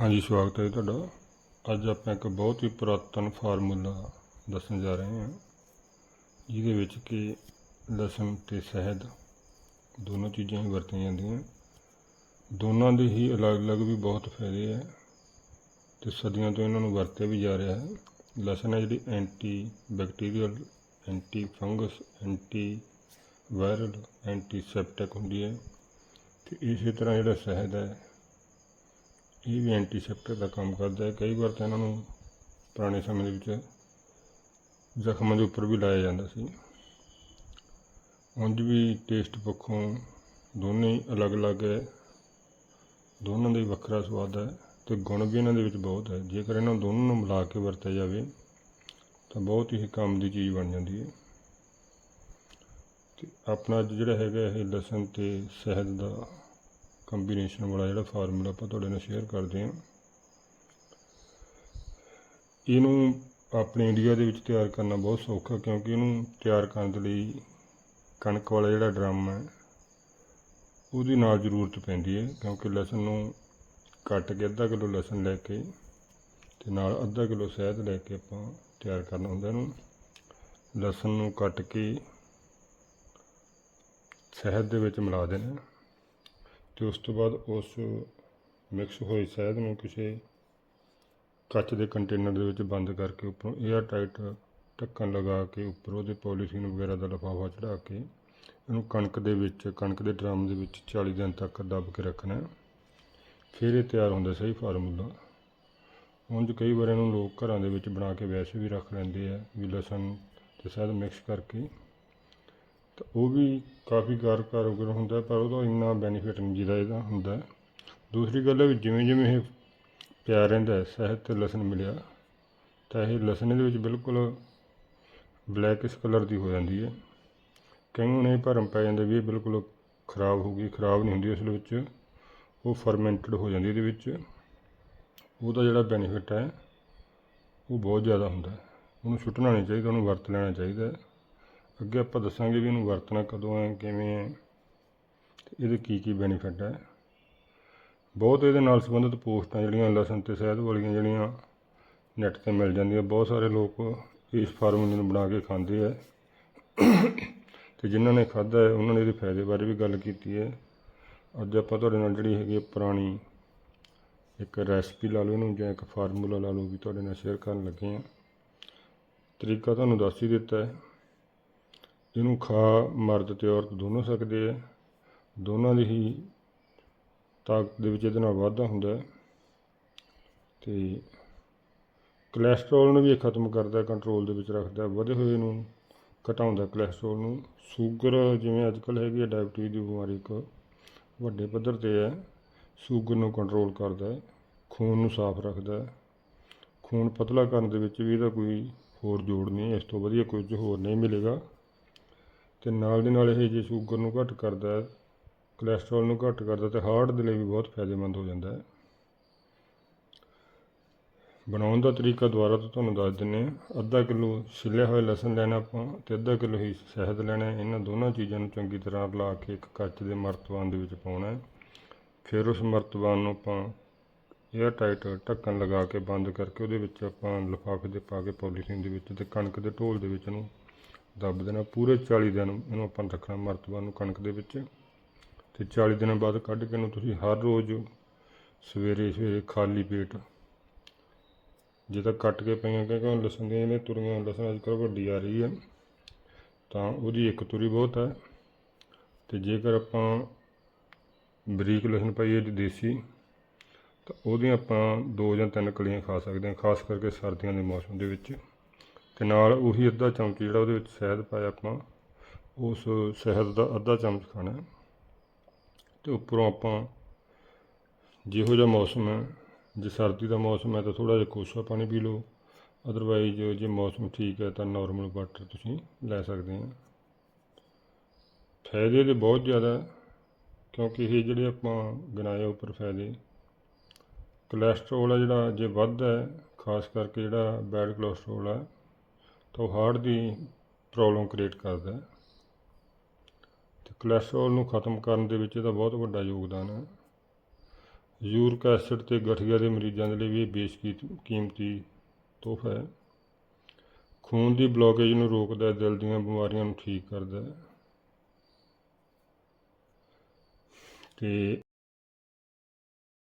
ਹਾਂਜੀ, ਸਵਾਗਤ ਹੈ ਜੀ ਤੁਹਾਡਾ। ਅੱਜ ਆਪਾਂ ਇੱਕ ਬਹੁਤ ਹੀ ਪੁਰਾਤਨ ਫਾਰਮੂਲਾ ਦੱਸਣ ਜਾ ਰਹੇ ਹਾਂ, ਜਿਹਦੇ ਵਿੱਚ ਕਿ ਲਸਣ ਤੇ ਸ਼ਹਿਦ ਦੋਨੋਂ ਚੀਜ਼ਾਂ ਹੀ ਵਰਤੀਆਂ ਜਾਂਦੀਆਂ। ਦੋਨਾਂ ਦੇ ਹੀ ਅਲੱਗ-ਅਲੱਗ ਵੀ ਬਹੁਤ ਫਾਇਦੇ ਹੈ ਤੇ ਸਦੀਆਂ ਤੋਂ ਇਹਨਾਂ ਨੂੰ ਵਰਤਿਆ ਵੀ ਜਾ ਰਿਹਾ ਹੈ। ਲਸਣ ਹੈ ਜਿਹੜੀ anti bacterial anti fungus anti viral antiseptic ਹੁੰਦੀ ਹੈ ਤੇ ਇਸੇ ਤਰ੍ਹਾਂ ਜਿਹੜਾ ਸ਼ਹਿਦ ਹੈ ਇਹ ਵੀ ਐਂਟੀਸੈਪਟਿਕ ਦਾ ਕੰਮ ਕਰਦਾ ਹੈ। ਕਈ ਵਾਰ ਤਾਂ ਇਹਨਾਂ ਨੂੰ ਪੁਰਾਣੇ ਸਮੇਂ ਦੇ ਵਿੱਚ ਜ਼ਖਮਾਂ ਦੇ ਉੱਪਰ ਵੀ ਲਾਇਆ ਜਾਂਦਾ ਸੀ। ਉਂਝ ਵੀ ਟੇਸਟ ਪੱਖੋਂ ਦੋਨੇ ਹੀ ਅਲੱਗ-ਅਲੱਗ ਹੈ। ਦੋਨਾਂ ਦਾ ਹੀ ਵੱਖਰਾ ਸਵਾਦ ਹੈ ਤੇ ਗੁਣ ਵੀ ਇਹਨਾਂ ਦੇ ਵਿੱਚ ਬਹੁਤ ਹੈ। ਜੇਕਰ ਇਹਨਾਂ ਦੋਨਾਂ ਨੂੰ ਮਿਲਾ ਕੇ ਵਰਤਿਆ ਜਾਵੇ, ਤਾਂ ਬਹੁਤ ਹੀ ਕੰਮ ਦੀ ਚੀਜ਼ ਬਣ ਜਾਂਦੀ ਹੈ। ਤੇ ਆਪਣਾ ਅੱਜ ਜਿਹੜਾ ਹੈਗਾ ਇਹ ਲਸਣ ਤੇ ਸ਼ਹਿਦ ਦਾ ਕੰਬੀਨੇਸ਼ਨ ਵਾਲਾ ਜਿਹੜਾ ਫਾਰਮੂਲਾ ਆਪਾਂ ਤੁਹਾਡੇ ਨਾਲ ਸ਼ੇਅਰ ਕਰਦੇ ਹਾਂ। ਇਹਨੂੰ ਆਪਣੇ ਇੰਡੀਆ ਦੇ ਵਿੱਚ ਤਿਆਰ ਕਰਨਾ ਬਹੁਤ ਸੌਖਾ ਕਿਉਂਕਿ ਇਹਨੂੰ ਤਿਆਰ ਕਰਨ ਦੇ ਲਈ ਕਣਕ ਵਾਲਾ ਜਿਹੜਾ ਡਰਮ ਹੈ, ਉਹਦੀ ਨਾਲ ਜ਼ਰੂਰਤ ਪੈਂਦੀ ਹੈ ਕਿਉਂਕਿ ਲਸਣ ਨੂੰ ਕੱਟ ਕੇ ਅੱਧਾ ਕਿਲੋ ਲਸਣ ਲੈ ਕੇ ਤੇ ਨਾਲ ਅੱਧਾ ਕਿਲੋ ਸ਼ਹਿਦ ਲੈ ਕੇ ਆਪਾਂ ਤਿਆਰ ਕਰਨਾ ਹੁੰਦਾ ਇਹਨੂੰ। ਲਸਣ ਨੂੰ ਕੱਟ ਕੇ ਸ਼ਹਿਦ ਦੇ ਵਿੱਚ ਮਿਲਾ ਦੇਣਾ। ਤੇ ਉਸ ਤੋਂ ਬਾਅਦ ਉਸ ਮਿਕਸ ਹੋਏ ਸ਼ਹਿਦ ਨੂੰ ਕਿਸੇ ਕੱਚ ਦੇ ਕੰਟੇਨਰ ਦੇ ਵਿੱਚ ਬੰਦ ਕਰਕੇ ਉੱਪਰੋਂ 에ਅਰ ਟਾਈਟ ਢੱਕਣ ਲਗਾ ਕੇ ਉੱਪਰ ਉਹਦੇ ਪੋਲੀਥੀਨ ਵਗੈਰਾ ਦਾ ਲਿਫਾਫਾ ਚੜਾ ਕੇ ਇਹਨੂੰ ਕਣਕ ਦੇ ਵਿੱਚ, ਕਣਕ ਦੇ ਡਰਮ ਦੇ ਵਿੱਚ 40 ਦਿਨ ਤੱਕ ਦੱਬ ਕੇ ਰੱਖਣਾ ਫਿਰ ਇਹ ਤਿਆਰ ਹੁੰਦਾ ਸਹੀ ਫਾਰਮੂਲਾ। ਉਂਝ ਕਈ ਵਾਰ ਇਹਨੂੰ ਲੋਕ ਘਰਾਂ ਦੇ ਵਿੱਚ ਬਣਾ ਕੇ ਵੈਸੇ ਵੀ ਰੱਖ ਲੈਂਦੇ ਆ, ਵੀ ਲਸਣ ਤੇ ਸ਼ਹਿਦ ਮਿਕਸ ਕਰਕੇ ਤਾਂ ਉਹ ਵੀ ਕਾਫੀ ਕਾਰ ਕਾਰਗਰ ਹੁੰਦਾ ਪਰ ਉਹਦਾ ਇੰਨਾ ਬੈਨੀਫਿਟ ਨਹੀਂ ਜਿਹਦਾ ਇਹਦਾ ਹੁੰਦਾ। ਦੂਸਰੀ ਗੱਲ ਹੈ ਵੀ ਜਿਵੇਂ ਜਿਵੇਂ ਇਹ ਪਿਆ ਰਹਿੰਦਾ ਹੈ, ਤੇ ਲਸਣ ਮਿਲਿਆ ਤਾਂ ਇਹ ਲਸਣ ਇਹਦੇ ਵਿੱਚ ਬਿਲਕੁਲ ਬਲੈਕਿਸ਼ ਕਲਰ ਦੀ ਹੋ ਜਾਂਦੀ ਹੈ। ਕਈ ਨੂੰ ਇਹ ਭਰਮ ਪੈ ਜਾਂਦਾ ਵੀ ਇਹ ਬਿਲਕੁਲ ਖਰਾਬ ਹੋ ਗਈ ਖਰਾਬ ਨਹੀਂ ਹੁੰਦੀ ਅਸਲ ਵਿੱਚ ਉਹ ਫਰਮੈਂਟਡ ਹੋ ਜਾਂਦੀ ਇਹਦੇ ਵਿੱਚ। ਉਹਦਾ ਜਿਹੜਾ ਬੈਨੀਫਿਟ ਹੈ ਉਹ ਬਹੁਤ ਜ਼ਿਆਦਾ ਹੁੰਦਾ ਉਹਨੂੰ ਸੁੱਟਣਾ ਨਹੀਂ ਚਾਹੀਦਾ ਉਹਨੂੰ ਵਰਤ ਲੈਣਾ ਚਾਹੀਦਾ ਅੱਗੇ ਆਪਾਂ ਦੱਸਾਂਗੇ ਵੀ ਇਹਨੂੰ ਵਰਤਣਾ ਕਦੋਂ ਹੈ, ਕਿਵੇਂ ਹੈ, ਤੇ ਇਹਦੇ ਕੀ ਕੀ ਬੈਨੀਫਿਟ ਹੈ। ਬਹੁਤ ਇਹਦੇ ਨਾਲ ਸੰਬੰਧਿਤ ਪੋਸਟਾਂ ਜਿਹੜੀਆਂ ਲਸਣ ਤੇ ਸ਼ਹਿਦ ਵਾਲੀਆਂ ਜਿਹੜੀਆਂ ਨੈੱਟ ਤੇ ਮਿਲ ਜਾਂਦੀਆਂ। ਬਹੁਤ ਸਾਰੇ ਲੋਕ ਇਸ ਫਾਰਮੂਲੇ ਨੂੰ ਬਣਾ ਕੇ ਖਾਂਦੇ ਆ। ਤੇ ਜਿਨ੍ਹਾਂ ਨੇ ਖਾਧਾ ਹੈ, ਉਹਨਾਂ ਨੇ ਇਹਦੇ ਫਾਇਦੇ ਬਾਰੇ ਵੀ ਗੱਲ ਕੀਤੀ ਹੈ। ਅੱਜ ਆਪਾਂ ਤੁਹਾਡੇ ਨਾਲ ਜਿਹੜੀ ਹੈਗੀ ਹੈ ਪੁਰਾਣੀ ਇੱਕ ਰੈਸਪੀ ਲਾ ਲਓ ਇਹਨੂੰ, ਜਾਂ ਇੱਕ ਫਾਰਮੂਲਾ ਲਾ ਲਓ ਵੀ ਤੁਹਾਡੇ ਨਾਲ ਸ਼ੇਅਰ ਕਰਨ ਲੱਗੇ ਆ ਤਰੀਕਾ ਤੁਹਾਨੂੰ ਦੱਸ ਹੀ ਦਿੱਤਾ ਹੈ। ਇਹਨੂੰ ਖਾ, ਮਰਦ ਤੇ ਔਰਤ ਦੋਨੋਂ ਸਕਦੇ ਆ। ਦੋਨਾਂ ਦੀ ਹੀ ਤਾਕਤ ਦੇ ਵਿੱਚ ਇਹਦੇ ਨਾਲ ਵਾਧਾ ਹੁੰਦਾ ਹੈ। ਤੇ ਕੋਲੇਸਟ੍ਰੋਲ ਨੂੰ ਵੀ ਇਹ ਖਤਮ ਕਰਦਾ ਕੰਟਰੋਲ ਦੇ ਵਿੱਚ ਰੱਖਦਾ, ਵਧੇ ਹੋਏ ਨੂੰ ਘਟਾਉਂਦਾ ਕੋਲੇਸਟ੍ਰੋਲ ਨੂੰ। ਸ਼ੂਗਰ ਜਿਵੇਂ ਅੱਜ ਕੱਲ੍ਹ ਹੈਗੀ ਹੈ ਡਾਇਬਟੀਜ਼ ਦੀ ਬਿਮਾਰੀ ਇੱਕ ਵੱਡੇ ਪੱਧਰ ਤੇ ਹੈ। ਸ਼ੂਗਰ ਨੂੰ ਕੰਟਰੋਲ ਕਰਦਾ ਹੈ, ਖੂਨ ਨੂੰ ਸਾਫ਼ ਰੱਖਦਾ ਹੈ। ਖੂਨ ਪਤਲਾ ਕਰਨ ਦੇ ਵਿੱਚ ਵੀ ਇਹਦਾ ਕੋਈ ਹੋਰ ਜੋੜ ਨਹੀਂ ਇਸ ਤੋਂ ਵਧੀਆ ਕੁਝ ਹੋਰ ਨਹੀਂ ਮਿਲੇਗਾ। ਤੇ ਨਾਲ ਦੇ ਨਾਲ ਇਹ ਜੇ ਸ਼ੂਗਰ ਨੂੰ ਘੱਟ ਕਰਦਾ ਹੈ ਕੋਲੇਸਟ੍ਰੋਲ ਨੂੰ ਘੱਟ ਕਰਦਾ ਤੇ ਹਾਰਟ ਦੇ ਲਈ ਵੀ ਬਹੁਤ ਫਾਇਦੇਮੰਦ ਹੋ ਜਾਂਦਾ ਹੈ। ਬਣਾਉਣ ਦਾ ਤਰੀਕਾ ਦੁਬਾਰਾ ਤੋਂ ਤੁਹਾਨੂੰ ਦੱਸ ਦਿੰਨੇ ਆ ਅੱਧਾ ਕਿਲੋ ਛਿੱਲਿਆ ਹੋਇਆ ਲਸਣ ਲੈਣਾ ਆਪਾਂ ਤੇ ਅੱਧਾ ਕਿਲੋ ਹੀ ਸ਼ਹਿਦ ਲੈਣਾ ਇਹਨਾਂ ਦੋਨਾਂ ਚੀਜ਼ਾਂ ਨੂੰ ਚੰਗੀ ਤਰ੍ਹਾਂ ਰਲਾ ਕੇ ਇੱਕ ਕੱਚ ਦੇ ਮਰਤਬਾਨ ਦੇ ਵਿੱਚ ਪਾਉਣਾ ਹੈ। ਫਿਰ ਉਸ ਮਰਤਬਾਨ ਨੂੰ ਆਪਾਂ 에ਅਰ ਟਾਈਟ ਢੱਕਣ ਲਗਾ ਕੇ ਬੰਦ ਕਰਕੇ ਉਹਦੇ ਵਿੱਚ ਆਪਾਂ ਲਿਫਾਫੇ ਦੇ ਪਾ ਕੇ ਪੋਲੀਥੀਨ ਦੇ ਵਿੱਚ ਤੇ ਕਣਕ ਦੇ ਢੋਲ ਦੇ ਵਿੱਚ ਨੂੰ ਦੱਬ ਦੇਣਾ, ਪੂਰੇ 40 ਦਿਨ ਇਹਨੂੰ ਆਪਾਂ ਰੱਖਣਾ ਮਰਤਬਾਨ ਨੂੰ ਕਣਕ ਦੇ ਵਿੱਚ। ਤੇ 40 ਦਿਨਾਂ ਬਾਅਦ ਕੱਢ ਕੇ ਇਹਨੂੰ ਤੁਸੀਂ ਹਰ ਰੋਜ਼ ਸਵੇਰੇ ਸਵੇਰੇ ਖਾਲੀ ਪੇਟ, ਜੇ ਤਾਂ ਕੱਟ ਕੇ ਪਈਆਂ ਕਿਉਂਕਿ ਹੁਣ ਲਸਣ ਦੀਆਂ ਜਿਹੜੀਆਂ ਤੁਰੀਆਂ ਲਸਣ ਅੱਜ ਕੱਲ੍ਹ ਵੱਡੀ ਆ ਰਹੀ ਹੈ, ਤਾਂ ਉਹਦੀ ਇੱਕ ਤੁਰੀ ਬਹੁਤ ਹੈ। ਤੇ ਜੇਕਰ ਆਪਾਂ ਬਰੀਕ ਲਸਣ ਪਾਈਏ ਜੀ ਦੇਸੀ, ਤਾਂ ਉਹਦੀਆਂ ਆਪਾਂ ਦੋ ਜਾਂ ਤਿੰਨ ਕਲੀਆਂ ਖਾ ਸਕਦੇ ਹਾਂ, ਖਾਸ ਕਰਕੇ ਸਰਦੀਆਂ ਦੇ ਮੌਸਮ ਦੇ ਵਿੱਚ। ਤੇ ਨਾਲ ਉਹੀ ਅੱਧਾ ਚਮਚ ਜਿਹੜਾ ਉਹਦੇ ਵਿੱਚ ਸ਼ਹਿਦ ਪਾਇਆ ਆਪਾਂ, ਉਸ ਸ਼ਹਿਦ ਦਾ ਅੱਧਾ ਚਮਚ ਖਾਣਾ ਹੈ। ਤੇ ਉੱਪਰੋਂ ਆਪਾਂ ਜਿਹੋ ਜਿਹਾ ਮੌਸਮ ਹੈ, ਜੇ ਸਰਦੀ ਦਾ ਮੌਸਮ ਹੈ ਤਾਂ ਥੋੜ੍ਹਾ ਜਿਹਾ ਕੋਸਾ ਪਾਣੀ ਪੀ ਲਓ ਅਦਰਵਾਈਜ਼ ਜੇ ਮੌਸਮ ਠੀਕ ਹੈ ਤਾਂ ਨਾਰਮਲ ਵਾਟਰ ਤੁਸੀਂ ਲੈ ਸਕਦੇ ਹੋ ਫਾਇਦੇ ਦੇ ਬਹੁਤ ਜ਼ਿਆਦਾ ਕਿਉਂਕਿ ਇਹ ਜਿਹੜੇ ਆਪਾਂ ਗਿਣਾਏ ਉੱਪਰ ਫਾਇਦੇ ਕੋਲੇਸਟ੍ਰੋਲ ਹੈ ਜਿਹੜਾ ਜੇ ਵੱਧਦਾ ਹੈ, ਖਾਸ ਕਰਕੇ ਜਿਹੜਾ ਬੈਡ ਕੋਲੇਸਟ੍ਰੋਲ ਹੈ ਤਾਂ ਉਹ ਹਾਰਟ ਦੀ ਪ੍ਰੋਬਲਮ ਕ੍ਰੀਏਟ ਕਰਦਾ ਹੈ। ਤੇ ਕੋਲੇਸਟ੍ਰੋਲ ਨੂੰ ਖਤਮ ਕਰਨ ਦੇ ਵਿੱਚ ਇਹਦਾ ਬਹੁਤ ਵੱਡਾ ਯੋਗਦਾਨ ਹੈ। ਯੂਰਿਕ ਐਸਿਡ ਤੇ ਗਠੀਆ ਦੇ ਮਰੀਜ਼ਾਂ ਦੇ ਲਈ ਵੀ ਇਹ ਬੇਸ਼ਕੀਮਤੀ ਤੋਹਫਾ ਹੈ। ਖੂਨ ਦੀ ਬਲੋਕੇਜ ਨੂੰ ਰੋਕਦਾ ਹੈ, ਦਿਲ ਦੀਆਂ ਬਿਮਾਰੀਆਂ ਨੂੰ ਠੀਕ ਕਰਦਾ ਹੈ। ਤੇ